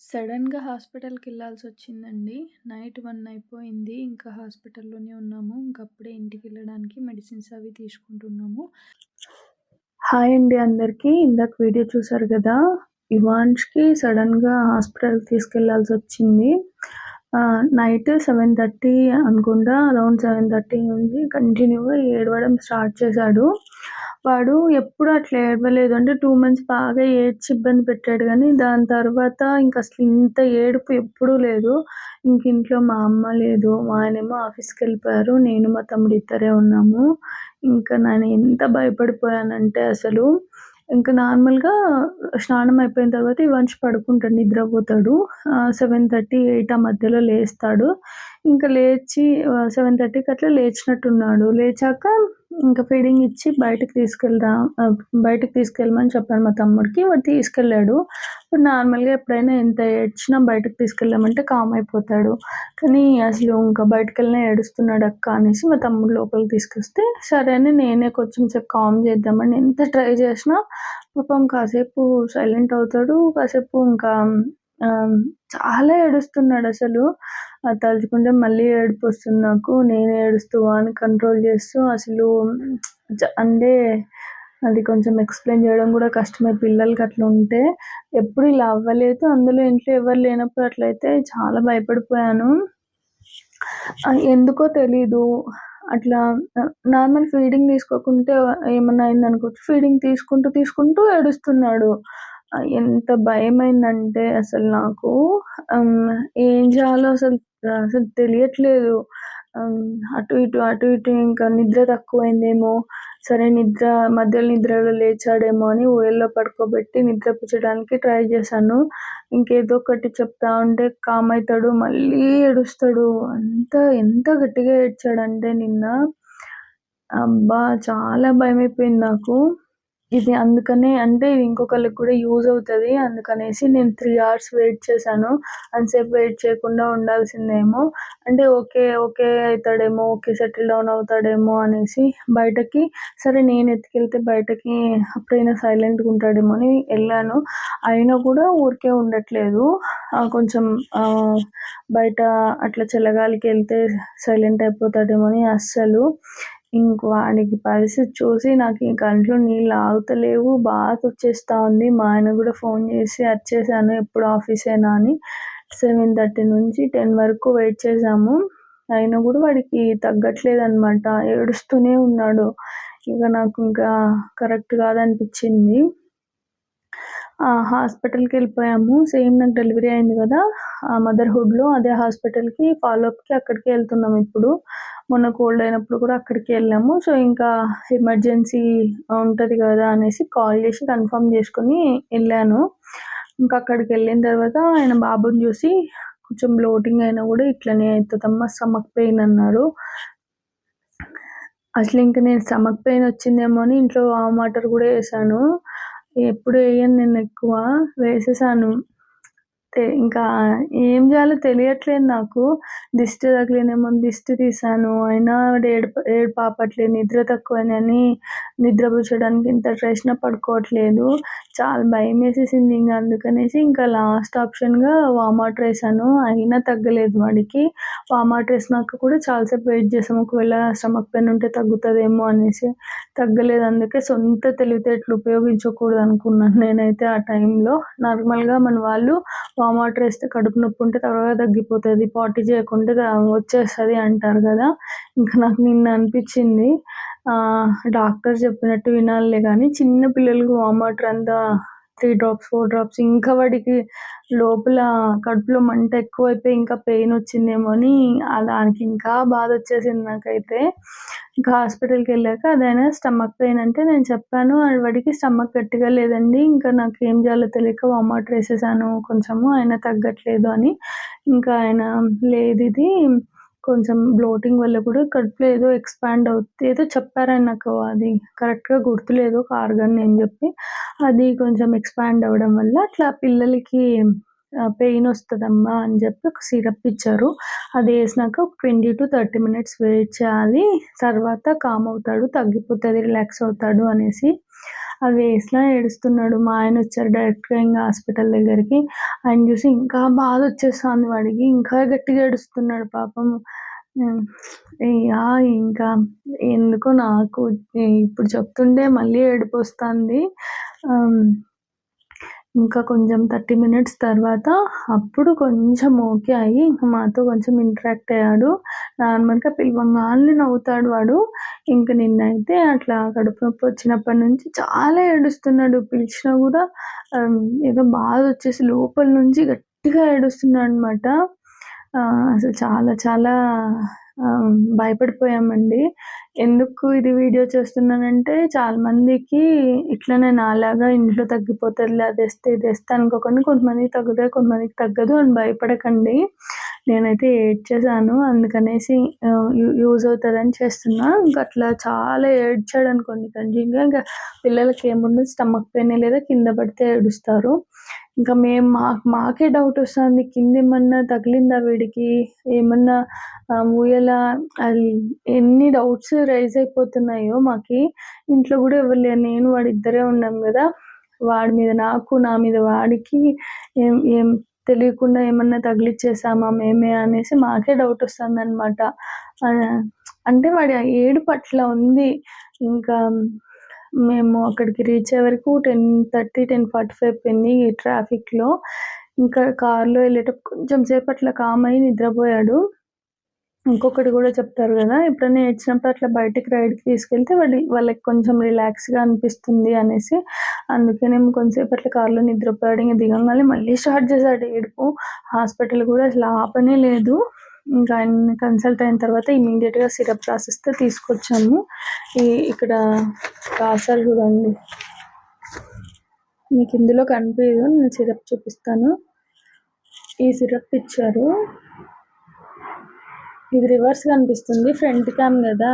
సడన్‌గా హాస్పిటల్కి వెళ్ళాల్సి వచ్చిందండి నైట్ వన్ అయిపోయింది. ఇంకా హాస్పిటల్‌లోనే ఉన్నాము. ఇంకప్పుడే ఇంటికెళ్ళడానికి మెడిసిన్స్ అవి తీసుకుంటున్నాము. హాయ్ అండి అందరికీ. ఇందాక వీడియో చూసారు కదా ఇవాన్ష్‌కి సడన్‌గా హాస్పిటల్‌కి తీసుకెళ్ళాల్సి వచ్చింది నైట్ 7:30 అనుకుంటా అరౌండ్ 7:30 నుంచి కంటిన్యూగా ఏడవడం స్టార్ట్ చేశాడు. వాడు ఎప్పుడు అట్లా ఏడవలేదు. అంటే టూ మంత్స్ బాగా ఏడ్చి ఇబ్బంది పెట్టాడు కానీ దాని తర్వాత ఇంకా అసలు ఇంత ఏడుపు ఎప్పుడూ లేదు. ఇంక ఇంట్లో మా అమ్మ లేదు. మా ఆయనేమో ఆఫీస్‌కెళ్ళిపోయారు. నేను, మా తమ్ముడు ఇద్దరే ఉన్నాము. ఇంకా నేను ఎంత భయపడిపోయానంటే అసలు, ఇంకా నార్మల్‌గా స్నానం అయిపోయిన తర్వాత ఇవాన్ష్ పడుకుంటాడు. నిద్రపోతాడు. సెవెన్ థర్టీ ఎయిట్ ఆ మధ్యలో లేస్తాడు. ఇంకా లేచి సెవెన్ థర్టీకి అట్లా లేచినట్టున్నాడు. లేచాక ఇంకా ఫీడింగ్ ఇచ్చి బయటకు తీసుకెళ్దాం బయటకు బయటకి తీసుకెళ్ళమని చెప్పాను మా తమ్ముడికి. వాడు తీసుకెళ్ళాడు. ఇప్పుడు నార్మల్‌గా ఎప్పుడైనా ఎంత ఏడ్చినా బయటకు తీసుకెళ్ళామంటే కామ్ అయిపోతాడు. కానీ అసలు ఇంకా బయటికి వెళ్ళినా ఏడుస్తున్నాడు అక్క అనేసి మా తమ్ముడు లోపలికి తీసుకొస్తే, సరే అని నేనే కొంచెం సేపు కామ్ చేద్దామని ఎంత ట్రై చేసినా పాపం కాసేపు సైలెంట్ అవుతాడు. కాసేపు ఇంకా చాలా ఏడుస్తున్నాడు అసలు తలుచుకుంటే మళ్ళీ ఏడుపొస్తుంది నాకు. నేను ఏడుస్తూ అని కంట్రోల్ చేస్తూ అసలు అంటే అది కొంచెం ఎక్స్‌ప్లెయిన్ చేయడం కూడా కష్టమే పిల్లలకి అట్లా ఉంటే. ఎప్పుడు ఇలా అవ్వలేదు. అందులో ఇంట్లో ఎవరు లేనప్పుడు అట్లయితే చాలా భయపడిపోయాను. ఎందుకో తెలీదు. అట్లా నార్మల్ ఫీడింగ్ తీసుకోకుంటే ఏమన్నా అయిందనుకోవచ్చు. ఫీడింగ్ తీసుకుంటూ, తీసుకుంటూ ఏడుస్తున్నాడు. ఎంత భయమైందంటే అసలు నాకు ఏం చేయాలో అసలు అసలు తెలియట్లేదు. అటు ఇటు, అటు ఇటు ఇంకా నిద్ర తక్కువైందేమో, సరే నిద్ర మధ్యలో నిద్రలో లేచాడేమో అని ఊయల్లో పడుకోబెట్టి నిద్రపుచ్చడానికి ట్రై చేశాను. ఇంకేదో ఒకటి చెప్తా ఉంటే కామ్ అవుతాడు మళ్ళీ ఏడుస్తాడు. అంత ఎంత గట్టిగా ఏడ్చాడంటే నిన్న, అబ్బా! చాలా భయమైపోయింది నాకు. ఇది అందుకనే అంటే ఇది ఇంకొకరికి కూడా యూజ్ అవుతుంది అందుకనేసి నేను త్రీ అవర్స్ వెయిట్ చేశాను. అంతసేపు వెయిట్ చేయకుండా ఉండాల్సిందేమో అంటే ఓకే, ఓకే అవుతాడేమో ఓకే సెటిల్ డౌన్ అవుతాడేమో అనేసి బయటకి సరే నేను ఎత్తుకెళ్తే బయటకి అప్పుడైనా సైలెంట్‌గా ఉంటాడేమో అని వెళ్ళాను అయినా కూడా ఊరికే ఉండట్లేదు. కొంచెం బయట అట్లా చల్లగాలికెళ్తే సైలెంట్ అయిపోతాడేమో అని అస్సలు. ఇంక వాడికి పరిస్థితి చూసి నాకు ఈ కంట్లో నీళ్ళు ఆగుతలేవు. బాధొచ్చేస్తా ఉంది. మా ఆయన కూడా ఫోన్ చేసి వచ్చేసాను ఎప్పుడు ఆఫీసేనా అని. 7:30 నుంచి 10 వరకు వెయిట్ చేసాము అయినా కూడా వాడికి తగ్గట్లేదు అనమాట ఏడుస్తూనే ఉన్నాడు. ఇక నాకు ఇంకా కరెక్ట్ కాదనిపించింది హాస్పిటల్కి వెళ్ళిపోయాము సేమ్ నాకు డెలివరీ అయింది కదా ఆ మదర్‌హుడ్‌లో అదే హాస్పిటల్‌కి ఫాలోఅప్‌కి అక్కడికి వెళ్తున్నాం ఇప్పుడు. మొన్న కోల్డ్ అయినప్పుడు కూడా అక్కడికి వెళ్ళాము సో, ఇంకా ఎమర్జెన్సీ ఉంటుంది కదా అనేసి కాల్ చేసి కన్ఫర్మ్ చేసుకొని వెళ్ళాను ఇంకా అక్కడికి వెళ్ళిన తర్వాత ఆయన బాబుని చూసి కొంచెం బ్లోటింగ్ అయినా కూడా ఇట్లనే అవుతుందమ్మ స్టమక్ పెయిన్ అన్నారు. అసలు ఇంక నేను స్టమక్ పెయిన్ వచ్చిందేమో అని ఇంట్లో ఆ మాటర్ కూడా వేసాను ఎప్పుడు వేయను నేను ఎక్కువ. వేసేసాను. ఇంకా ఏం చేయాలో తెలియట్లేదు నాకు. దిష్టి తగిలిందేమో దిష్టి తీశాను. అయినా ఏడు ఏడుపు ఏడుపు ఆపట్లేదు. నిద్ర తక్కువైందని నిద్రపుచ్చడానికి ఎంత ట్రై చేసినా పడుకోవట్లేదు. చాలా భయమేసేసింది ఇంకా అందుకనేసి ఇంకా లాస్ట్ ఆప్షన్‌గా వామాట్ వేసాను అయినా తగ్గలేదు వాడికి. వామాట్ వేసినాక కూడా చాలాసేపు వెయిట్ చేసాము ఒకవేళ స్టమక్ పెయిన్ ఉంటే తగ్గుతుందేమో అనేసి. తగ్గలేదు. అందుకే సొంత తెలివితేటలు ఉపయోగించకూడదు అనుకున్నాను నేనైతే ఆ టైంలో. నార్మల్‌గా మన వాళ్ళు వామాట్ వేస్తే కడుపు నొప్పి ఉంటే త్వరగా తగ్గిపోతుంది పాటీ చేయకుంటే వచ్చేస్తుంది అంటారు కదా ఇంక నాకు నిన్న అనిపించింది డాక్టర్ చెప్పినట్టు వినాలి కానీ చిన్న పిల్లలకు వామటర్ వాటర్ అంతా త్రీ డ్రాప్స్, ఫోర్ డ్రాప్స్ ఇంకా వాడికి లోపల కడుపులో మంట ఎక్కువైపోయి ఇంకా పెయిన్ వచ్చిందేమో అని దానికి ఇంకా బాధ వచ్చేసింది నాకైతే. ఇంకా హాస్పిటల్కి వెళ్ళాక అదైనా స్టమక్ పెయిన్ అంటే నేను చెప్పాను. వాడికి స్టమక్ గట్టిగా లేదండి. ఇంకా నాకు ఏం చేయాలో తెలియక వార్మ్ వాటర్ ఏసేసాను కొంచెము. ఆయన తగ్గట్లేదు అని. ఇంకా ఆయన లేదు ఇది కొంచెం బ్లోటింగ్ వల్ల కూడా కడుపులో ఏదో ఎక్స్‌పాండ్ అవుతుంది ఏదో చెప్పారని నాకు అది కరెక్ట్‌గా గుర్తులేదు ఒక ఆర్గాన్ నేమ్ చెప్పి. అది కొంచెం ఎక్స్‌పాండ్ అవ్వడం వల్ల అట్లా పిల్లలకి పెయిన్ వస్తుందమ్మా అని చెప్పి ఒక సిరప్ ఇచ్చారు. అది వేసినాక ఒక 20-30 మినిట్స్ వెయిట్ చేయాలి. తర్వాత కామ్ అవుతాడు. తగ్గిపోతుంది రిలాక్స్ అవుతాడు అనేసి. ఆ వేస్‌లా ఏడుస్తున్నాడు. మా ఆయన వచ్చారు డైరెక్ట్‌గా ఇంకా హాస్పిటల్ దగ్గరికి. ఆయన చూసి ఇంకా బాధ వచ్చేస్తుంది వాడికి. ఇంకా గట్టిగా ఏడుస్తున్నాడు పాపం. ఇంకా ఎందుకో నాకు ఇప్పుడు చెప్తుంటే మళ్ళీ ఏడుపు వస్తుంది ఇంకా కొంచెం 30 మినిట్స్ తర్వాత అప్పుడు కొంచెం ఓకే అయ్యి ఇంకా మాతో కొంచెం ఇంటరాక్ట్ అయ్యాడు. నార్మల్‌గా పిలవంగాల్నే నవ్వుతాడు వాడు. ఇంక నిన్నైతే అట్లా కడుపు నొప్పి వచ్చినప్పటి నుంచి చాలా ఏడుస్తున్నాడు. పిలిచినా కూడా ఏదో బాధ వచ్చేసి లోపల నుంచి గట్టిగా ఏడుస్తున్నాడు అనమాట అసలు చాలా చాలా భయపడిపోయామండి. ఎందుకు ఇది వీడియో చేస్తున్నానంటే చాలా మందికి ఇట్లనే నాలాగా ఇంట్లో తగ్గిపోతుంది అది వేస్తే ఇది వేస్తే అనుకోకండి. కొంతమందికి తగ్గుతాయి కొంతమందికి తగ్గదు అని భయపడకండి. నేనైతే ఏడ్చేసాను. అందుకనేసి యూజ్ అవుతుందని చేస్తున్నా. ఇంకా అట్లా చాలా ఏడ్చాడు అనుకోండి కంటిన్యూగా ఇంకా పిల్లలకి ఏముండదు స్టమక్ పెయిన్ లేదా కింద పడితే ఏడుస్తారు. ఇంకా మేము మాకు మాకే డౌట్ వస్తుంది కింద ఏమన్నా తగిలిందా వీడికి? ఏమన్నా ఊయల అది ఎన్ని డౌట్స్ రైజ్ అయిపోతున్నాయో మాకి. ఇంట్లో కూడా ఎవరు లేరు. నేను వాడు ఇద్దరే ఉన్నాం కదా వాడి మీద నాకు, నా మీద వాడికి ఏం ఏం తెలియకుండా ఏమన్నా తగిలిచ్చేసామా మేమే అనేసి మాకే డౌట్ వస్తుంది అనమాట అంటే వాడి ఆ ఏడుపు అట్లా ఉంది. ఇంకా మేము అక్కడికి రీచ్ అయ్యే వరకు 10:30, 10:45 అయిపోయింది ఈ ట్రాఫిక్‌లో. ఇంకా కార్‌లో వెళ్ళేటప్పుడు కొంచెం సేపు అట్లా కామ్ అయ్యి నిద్రపోయాడు. ఇంకొకటి కూడా చెప్తారు కదా ఎప్పుడైనా ఏడ్చినప్పుడు అట్లా బయటికి రైడ్‌కి తీసుకెళ్తే వాడి వాళ్ళకి కొంచెం రిలాక్స్‌గా అనిపిస్తుంది అనేసి. అందుకేనేమో కొంచెంసేపు అట్లా కార్‌లో నిద్రపోయాడు. ఇంకా దిగంగానే మళ్ళీ స్టార్ట్ చేశాడు ఏడుపు. హాస్పిటల్ కూడా అసలు ఆపనే లేదు. ఇంకా ఆయన కన్సల్ట్ అయిన తర్వాత ఇమీడియట్గా సిరప్ రాసిస్తే తీసుకొచ్చాము. ఈ ఇక్కడ రాసారు చూడండి. మీకు ఇందులో కనిపించదు నేను సిరప్ చూపిస్తాను. ఈ సిరప్ ఇచ్చారు. ఇది రివర్స్ కనిపిస్తుంది. ఫ్రంట్ క్యామ్ గదా!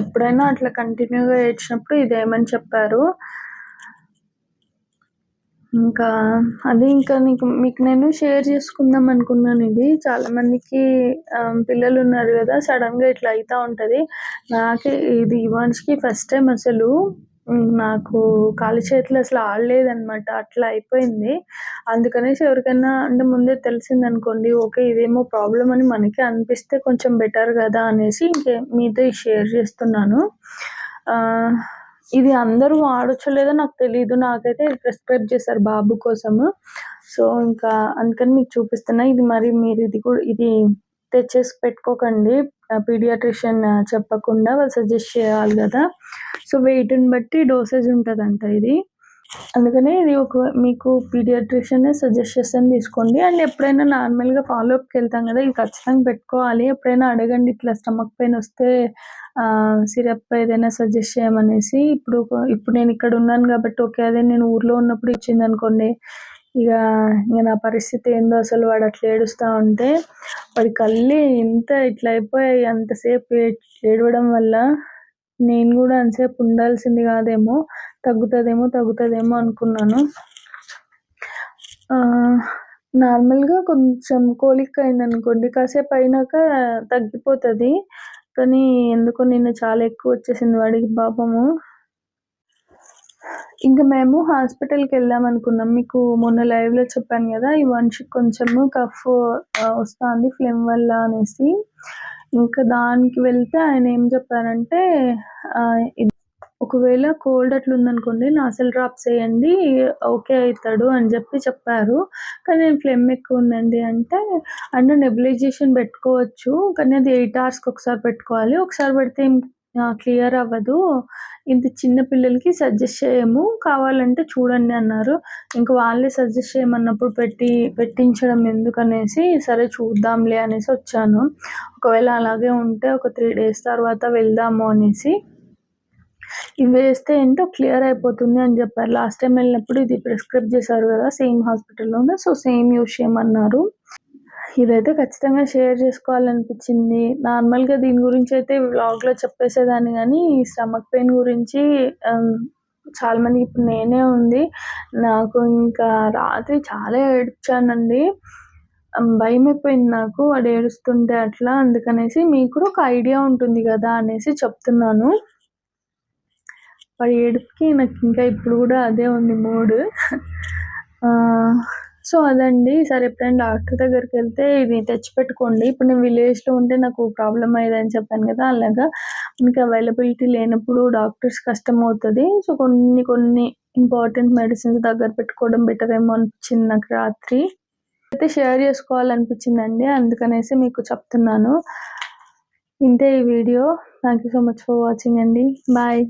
ఎప్పుడైనా అట్లా కంటిన్యూగా ఏడ్చినప్పుడు ఏమని చెప్పారు. ఇంకా అది ఇంకా నీకు మీకు నేను షేర్ చేసుకుందాం అనుకున్నాను ఇది. చాలా మందికి పిల్లలు ఉన్నారు కదా సడన్గా ఇట్లా అవుతూ ఉంటుంది నాకు ఇది ఇవాన్ష్‌కి ఫస్ట్ టైం అసలు నాకు కాళ్ళు చేతులు అసలు ఆడలేదనమాట. అట్లా అయిపోయింది. అందుకనేసి ఎవరికైనా అంటే ముందే తెలిసిందనుకోండి ఓకే. ఇదేమో ప్రాబ్లం అని మనకి అనిపిస్తే కొంచెం బెటర్ కదా అనేసి ఇంకే మీతో షేర్ చేస్తున్నాను. ఇది అందరూ వాడొచ్చో లేదో నాకు తెలియదు నాకైతే ప్రిస్క్రైబ్ చేశారు బాబు కోసము. సో, ఇంకా అందుకని మీకు చూపిస్తున్నా. ఇది మరి మీరు ఇది కూడా ఇది తెచ్చేసి పెట్టుకోకండి. పీడియాట్రిషన్ పీడియాట్రిషియన్ చెప్పకుండా వాళ్ళు సజెస్ట్ చేయాలి కదా సో, వెయిట్‌ని బట్టి డోసేజ్ ఉంటుందంట ఇది. అందుకనే ఇది ఒక మీకు పీడియాట్రిషియనే సజెస్ట్ చేస్తాను తీసుకోండి. అండ్ ఎప్పుడైనా నార్మల్‌గా ఫాలో అప్కి వెళ్తాం కదా ఇది ఖచ్చితంగా పెట్టుకోవాలి. ఎప్పుడైనా అడగండి ఇట్లా స్టమక్ పెయిన్ వస్తే సిరప్ ఏదైనా సజెస్ట్ చేయమనేసి. ఇప్పుడు ఇప్పుడు నేను ఇక్కడ ఉన్నాను కాబట్టి ఓకే. అదే నేను ఊర్లో ఉన్నప్పుడు ఇచ్చింది అనుకోండి ఇక ఇక నా పరిస్థితి ఏందో అసలు వాడు అట్లా ఏడుస్తూ ఉంటే వాడి కళ్ళు ఇంత ఇట్లా అయిపోయాయి అంతసేపు ఏడవడం వల్ల. నేను కూడా అంతసేపు ఉండాల్సింది కాదేమో తగ్గుతుందేమో తగ్గుతుందేమో అనుకున్నాను. నార్మల్‌గా కొంచెం కోలిక్ అయిందనుకోండి. కాసేపు అయినాక తగ్గిపోతుంది కానీ ఎందుకో నిన్న చాలా ఎక్కువ వచ్చేసింది వాడికి పాపము. ఇంకా మేము హాస్పిటల్కి వెళ్దాం అనుకున్నాం. మీకు మొన్న లైవ్‌లో చెప్పాను కదా ఈ మనిషికి కొంచెము కఫ్ వస్తుంది ఫ్లేమ్ ఫ్లెమ్ వల్ల అనేసి. ఇంకా దానికి వెళ్తే ఆయన ఏం చెప్పారంటే ఒకవేళ కోల్డ్ అట్లా ఉందనుకోండి నాసల్ డ్రాప్స్ వేయండి ఓకే అవుతాడు అని చెప్పి చెప్పారు. కానీ నేను ఫ్లెమ్ ఎక్కువ ఉందండి అంటే, అంటే నెబులైజేషన్ పెట్టుకోవచ్చు. కానీ అది ఎయిట్ అవర్స్‌కి ఒకసారి పెట్టుకోవాలి. ఒకసారి పెడితే క్లియర్ అవ్వదు. ఇంత చిన్న పిల్లలకి సజెస్ట్ చేయము. కావాలంటే చూడండి అన్నారు. ఇంక వాళ్ళే సజెస్ట్ చేయమన్నప్పుడు పెట్టి పెట్టించడం ఎందుకనేసి సరే చూద్దాంలే అనేసి వచ్చాను. ఒకవేళ అలాగే ఉంటే ఒక త్రీ డేస్ తర్వాత వెళ్దాము అనేసి. ఇవి వేస్తే ఏంటో క్లియర్ అయిపోతుంది అని చెప్పారు లాస్ట్ టైం వెళ్ళినప్పుడు ఇది ప్రిస్క్రైబ్ చేశారు కదా సేమ్ హాస్పిటల్‌లోనే. సో, సేమ్ యూజ్ చేయమన్నారు. ఇదైతే ఖచ్చితంగా షేర్ చేసుకోవాలనిపించింది. నార్మల్‌గా దీని గురించి అయితే వ్లాగ్‌లో చెప్పేసేదాన్ని కానీ స్టమక్ పెయిన్ గురించి చాలామంది చాలా ఇప్పుడు నేనే ఉంది. నాకు ఇంకా రాత్రి చాలా ఏడ్చానండి. భయం అయిపోయింది నాకు వాడు ఏడుస్తుంటే అట్లా. అందుకనేసి మీకు కూడా ఒక ఐడియా ఉంటుంది కదా అనేసి చెప్తున్నాను. వాడి ఏడుపుకి నాకు ఇంకా ఇప్పుడు కూడా అదే ఉంది మూడు సో అదండి. సరే ఎప్పుడైనా డాక్టర్ దగ్గరికి వెళ్తే ఇది తెచ్చిపెట్టుకోండి. ఇప్పుడు నేను విలేజ్లో ఉంటే నాకు ప్రాబ్లం అయ్యేదని చెప్పాను కదా అలాగా. మనకి అవైలబిలిటీ లేనప్పుడు డాక్టర్స్ కష్టం అవుతుంది. సో కొన్ని కొన్ని ఇంపార్టెంట్ మెడిసిన్స్ దగ్గర పెట్టుకోవడం బెటర్ ఏమో అనిపించింది నాకు రాత్రి. అయితే షేర్ చేసుకోవాలనిపించిందండి. అందుకనేసి మీకు చెప్తున్నాను. ఇంతే ఈ video. Thank you so much for watching అండి. బాయ్.